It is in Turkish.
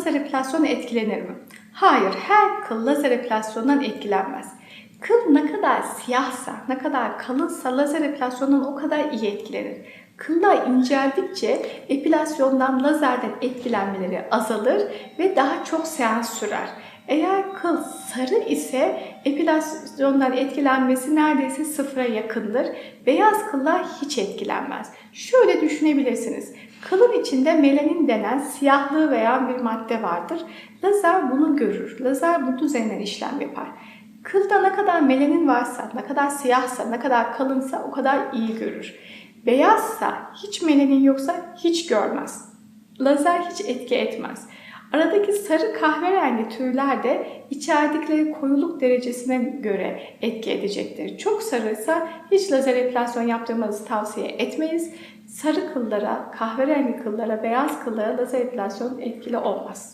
lazer epilasyon etkilenir mi? Hayır, her kıl lazer epilasyondan etkilenmez. Kıl ne kadar siyahsa, ne kadar kalınsa lazer epilasyondan o kadar iyi etkilenir. Kıllar inceldikçe epilasyondan, lazerden etkilenmeleri azalır ve daha çok seans sürer. Eğer kıl sarı ise epilasyondan etkilenmesi neredeyse sıfıra yakındır. Beyaz kıllar hiç etkilenmez. Şöyle düşünebilirsiniz. Kılın içinde melanin denen siyahlığı veya bir madde vardır. Lazer bunu görür. Lazer bunun üzerinden işlem yapar. Kılda ne kadar melanin varsa, ne kadar siyahsa, ne kadar kalınsa o kadar iyi görür. Beyazsa, hiç melanin yoksa hiç görmez. Lazer hiç etki etmez. Aradaki sarı kahverengi türler de içerdikleri koyuluk derecesine göre etki edecektir. Çok sarıysa hiç lazer epilasyon yaptırmanızı tavsiye etmeyiz. Sarı kıllara, kahverengi kıllara, beyaz kıllara lazer epilasyon etkili olmaz.